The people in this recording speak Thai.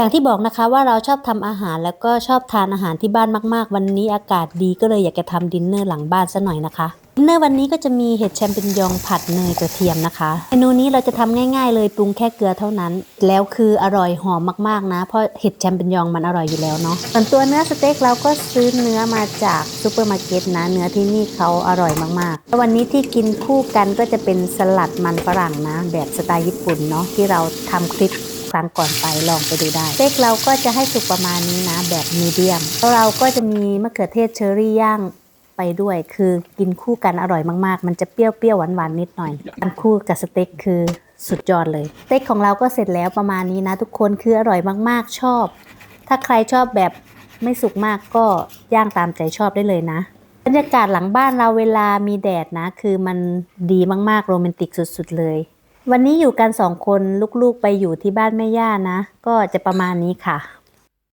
อย่างที่บอกนะคะว่าเราชอบทำอาหารแล้วก็ชอบทานอาหารที่บ้านมาก ๆ วันนี้อากาศดีก็เลยอยากจะทำดินเนอร์หลังบ้านซะหน่อยนะคะดินเนอร์วันนี้ก็จะมีเห็ดแชมปิญยองผัดเนยกระเทียมนะคะเมนูนี้เราจะทำง่าย ๆ เลยปรุงแค่เกลือเท่านั้น แล้วคืออร่อยหอมมากๆนะเพราะเห็ดแชมปิญยองมันอร่อยอยู่แล้วเนาะส่วนตัวเนื้อสเต็กเราก็ซื้อเนื้อมาจากซูเปอร์มาร์เก็ตนะเนื้อที่นี่เขาอร่อยมากๆแล้ววันนี้ที่กินคู่กันก็จะเป็นสลัดมันฝรั่งนะแบบสไตล์ญี่ปุ่นเนาะที่เราทำคลิป ครั้งก่อนไปลองไปดูได้สเต็กเราก็จะให้สุกประมาณนี้นะแบบมีเดียมแล้วเราก็จะมีมะเขือเทศเชอรี่ย่างไปด้วย คือกินคู่กันอร่อยมากๆ มันจะเปรี้ยวๆหวานๆนิดหน่อยทานคู่กับสเต็กคือสุดยอดเลยสเต็กของเราก็เสร็จแล้วประมาณนี้นะ ทุกคนคืออร่อยมากๆชอบ ถ้าใครชอบแบบไม่สุกมากก็ย่างตามใจชอบได้เลยนะบรรยากาศหลังบ้านเราเวลามีแดดนะ คือมันดีมากๆโรแมนติกสุด ๆ เลย วันนี้อยู่กันสองคนลูกๆไปอยู่ที่บ้านแม่ย่านะ ก็จะประมาณนี้ค่ะ